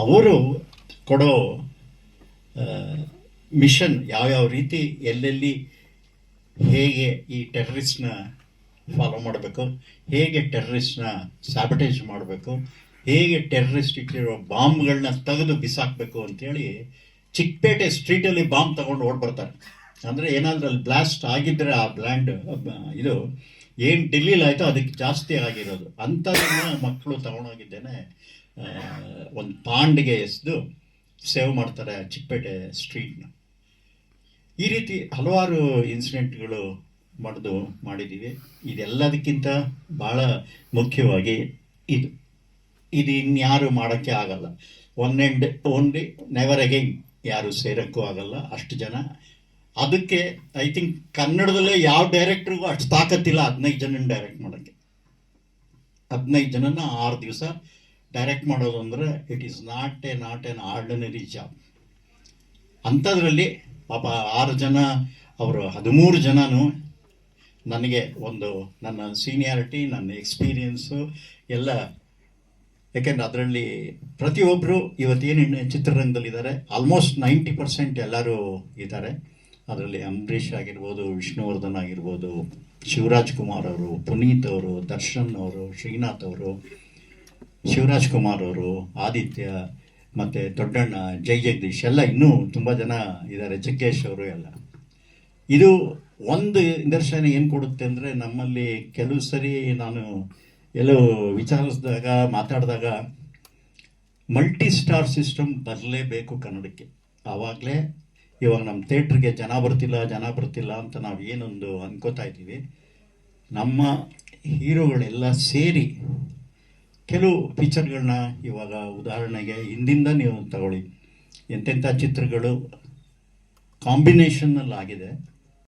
ಅವರು ಕೊಡೋ ಮಿಷನ್ ಯಾವ್ಯಾವ ರೀತಿ ಎಲ್ಲೆಲ್ಲಿ ಹೇಗೆ ಈ ಟೆರ್ರಿಸ್ಟ್ನ ಫಾಲೋ ಮಾಡಬೇಕು, ಹೇಗೆ ಟೆರ್ರಿಸ್ಟ್ನ ಸ್ಯಾಬಟೇಜ್ ಮಾಡಬೇಕು, ಹೇಗೆ ಟೆರರಿಸ್ಟ್ ಇಟ್ಟಿರೋ ಬಾಂಬ್ಗಳನ್ನ ತೆಗೆದು ಬಿಸಾಕಬೇಕು ಅಂತೇಳಿ ಚಿಕ್ಕಪೇಟೆ ಸ್ಟ್ರೀಟಲ್ಲಿ ಬಾಂಬ್ ತಗೊಂಡು ಓಡ್ಬರ್ತಾರೆ ಅಂದರೆ ಏನಾದರೂ ಅಲ್ಲಿ ಬ್ಲಾಸ್ಟ್ ಆಗಿದ್ದರೆ ಆ ಬ್ಲ್ಯಾಂಡ್ ಇದು ಏನು ಡೆಲ್ಲಿಲಾಯಿತೋ ಅದಕ್ಕೆ ಜಾಸ್ತಿ ಆಗಿರೋದು. ಅಂಥದ್ದನ್ನು ಮಕ್ಕಳು ತಗೊಂಡೋಗಿದ್ದೇನೆ ಒಂದು ಪಾಂಡ್ಗೆ ಎಸೆದು ಸೇವ್ ಮಾಡ್ತಾರೆ ಚಿಕ್ಕಪೇಟೆ ಸ್ಟ್ರೀಟ್ನ. ಈ ರೀತಿ ಹಲವಾರು ಇನ್ಸಿಡೆಂಟ್ಗಳು ಮಾಡಿದು ಮಾಡಿದ್ದೀವಿ ಇದೆಲ್ಲದಕ್ಕಿಂತ ಭಾಳ ಮುಖ್ಯವಾಗಿ ಇದು. ಇದು ಇನ್ಯಾರು ಮಾಡೋಕ್ಕೆ ಆಗಲ್ಲ. One and only never again ಯಾರು ಸೇರೋಕ್ಕೂ ಆಗಲ್ಲ, ಅಷ್ಟು ಜನ. ಅದಕ್ಕೆ ಐ ಥಿಂಕ್ ಕನ್ನಡದಲ್ಲೇ ಯಾವ ಡೈರೆಕ್ಟ್ರಿಗೂ ಅಷ್ಟು ತಾಕತ್ತಿಲ್ಲ, ಹದಿನೈದು ಜನ ಡೈರೆಕ್ಟ್ ಮಾಡೋಕ್ಕೆ. ಹದಿನೈದು ಜನನ ಆರು ದಿವಸ ಡೈರೆಕ್ಟ್ ಮಾಡೋದು ಅಂದರೆ it is not a not an ordinary job ಅಂಥದ್ರಲ್ಲಿ ಪಾಪ ಆರು ಜನ, ಅವರು ಹದಿಮೂರು ಜನನು ನನಗೆ ಒಂದು ನನ್ನ ಸೀನಿಯಾರಿಟಿ ನನ್ನ ಎಕ್ಸ್ಪೀರಿಯನ್ಸು ಎಲ್ಲ. ಯಾಕೆಂದ್ರೆ ಅದರಲ್ಲಿ ಪ್ರತಿಯೊಬ್ಬರು ಇವತ್ತೇನು ಚಿತ್ರರಂಗದಲ್ಲಿದ್ದಾರೆ ಆಲ್ಮೋಸ್ಟ್ ನೈಂಟಿ ಪರ್ಸೆಂಟ್ ಎಲ್ಲರೂ ಇದ್ದಾರೆ. ಅದರಲ್ಲಿ ಅಂಬರೀಷ್ ಆಗಿರ್ಬೋದು, ವಿಷ್ಣುವರ್ಧನ್ ಆಗಿರ್ಬೋದು, ಶಿವರಾಜ್ ಕುಮಾರ್ ಅವರು, ಪುನೀತ್ ಅವರು, ದರ್ಶನ್ ಅವರು, ಶ್ರೀನಾಥ್ ಅವರು, ಶಿವರಾಜ್ ಕುಮಾರ್ ಅವರು, ಆದಿತ್ಯ, ಮತ್ತು ದೊಡ್ಡಣ್ಣ, ಜೈ ಜಗದೀಶ್ ಎಲ್ಲ ಇನ್ನೂ ತುಂಬ ಜನ ಇದ್ದಾರೆ, ಜಗ್ಗೇಶ್ ಅವರು ಎಲ್ಲ. ಇದು ಒಂದು ನಿದರ್ಶನ ಏನು ಕೊಡುತ್ತೆ ಅಂದರೆ ನಮ್ಮಲ್ಲಿ ಕೆಲವು ಸರಿ ನಾನು ಎಲ್ಲೋ ವಿಚಾರಿಸಿದಾಗ, ಮಾತಾಡಿದಾಗ ಮಲ್ಟಿ ಸ್ಟಾರ್ ಸಿಸ್ಟಮ್ ಬರಲೇಬೇಕು ಕನ್ನಡಕ್ಕೆ. ಆವಾಗಲೇ ಇವಾಗ ನಮ್ಮ ಥಿಯೇಟ್ರಿಗೆ ಜನ ಬರ್ತಿಲ್ಲ ಜನ ಬರ್ತಿಲ್ಲ ಅಂತ ನಾವು ಏನೊಂದು ಅನ್ಕೋತಾ ಇದ್ದೀವಿ. ನಮ್ಮ ಹೀರೋಗಳೆಲ್ಲ ಸೇರಿ ಕೆಲವು ಪಿಕ್ಚರ್ಗಳನ್ನ ಇವಾಗ ಉದಾಹರಣೆಗೆ ಹಿಂದಿಂದ ನೀವು ತಗೊಳ್ಳಿ. ಎಂತೆಂಥ ಚಿತ್ರಗಳು ಕಾಂಬಿನೇಷನ್ನಲ್ಲಿ ಆಗಿದೆ